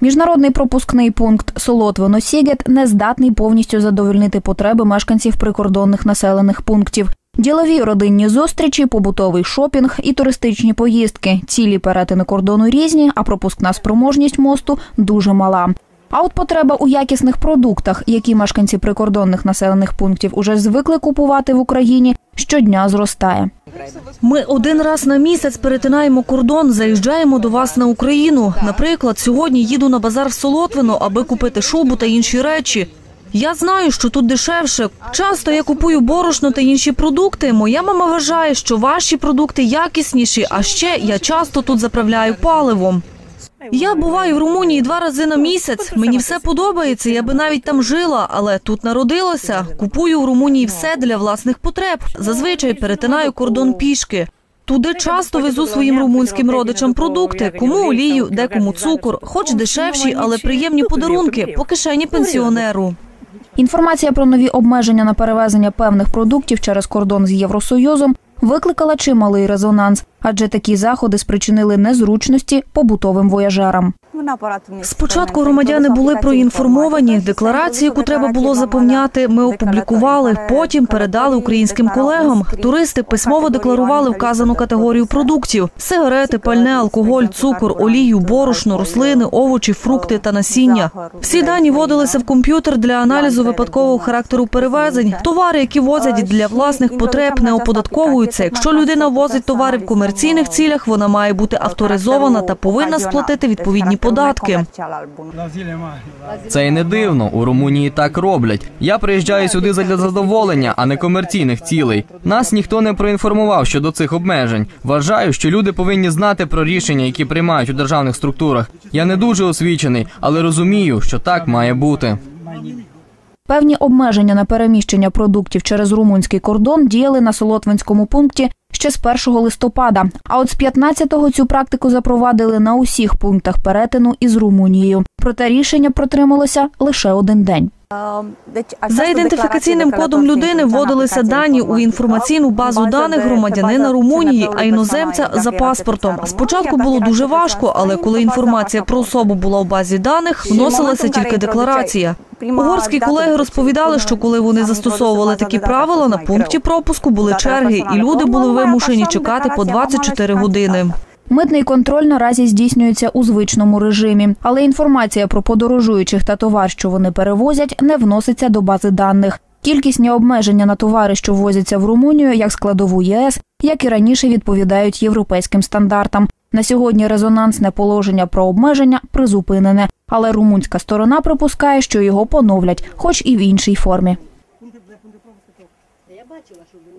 Міжнародний пропускний пункт Солотвино-Сігет не здатний повністю задовольнити потреби мешканців прикордонних населених пунктів. Ділові родинні зустрічі, побутовий шопінг і туристичні поїздки. Цілі перетини кордону різні, а пропускна спроможність мосту дуже мала. А от потреба у якісних продуктах, які мешканці прикордонних населених пунктів уже звикли купувати в Україні, щодня зростає. Ми один раз на місяць перетинаємо кордон, заїжджаємо до вас на Україну. Наприклад, сьогодні їду на базар в Солотвино, аби купити шубу та інші речі. Я знаю, що тут дешевше. Часто я купую борошно та інші продукти. Моя мама вважає, що ваші продукти якісніші, а ще я часто тут заправляю паливом. Я буваю в Румунії два рази на місяць. Мені все подобається. Я би навіть там жила, але тут народилася. Купую в Румунії все для власних потреб. Зазвичай перетинаю кордон пішки. Туди часто везу своїм румунським родичам продукти, кому олію, декому цукор, хоч дешевші, але приємні подарунки по кишені пенсіонеру. Інформація про нові обмеження на перевезення певних продуктів через кордон з Євросоюзом викликала чималий резонанс, адже такі заходи спричинили незручності побутовим вояжерам. Спочатку громадяни були проінформовані. Декларацію, яку треба було заповняти, ми опублікували. Потім передали українським колегам. Туристи письмово декларували вказану категорію продуктів: сигарети, пальне, алкоголь, цукор, олію, борошно, рослини, овочі, фрукти та насіння. Всі дані вводилися в комп'ютер для аналізу випадкового характеру перевезень. Товари, які возять для власних потреб, не оподатковуються. Якщо людина возить товари в комерційних цілях, вона має бути авторизована та повинна сплатити відповідні податки. Це й не дивно. У Румунії так роблять. Я приїжджаю сюди задля задоволення, а не комерційних цілей. Нас ніхто не проінформував щодо цих обмежень. Вважаю, що люди повинні знати про рішення, які приймають у державних структурах. Я не дуже освічений, але розумію, що так має бути. Певні обмеження на переміщення продуктів через румунський кордон діяли на Солотвинському пункті ще з 1 листопада. А от з 15-го цю практику запровадили на усіх пунктах перетину із Румунією. Проте рішення протрималося лише один день. За ідентифікаційним кодом людини вводилися дані у інформаційну базу даних громадянина Румунії, а іноземця за паспортом. Спочатку було дуже важко, але коли інформація про особу була в базі даних, вносилася тільки декларація. Угорські колеги розповідали, що коли вони застосовували такі правила, на пункті пропуску були черги, і люди були вимушені чекати по 24 години. Митний контроль наразі здійснюється у звичному режимі, але інформація про подорожуючих та товар, що вони перевозять, не вноситься до бази даних. Кількісні обмеження на товари, що ввозяться в Румунію, як складову ЄС, як і раніше відповідають європейським стандартам. На сьогодні резонансне положення про обмеження призупинене, але румунська сторона припускає, що його поновлять, хоч і в іншій формі.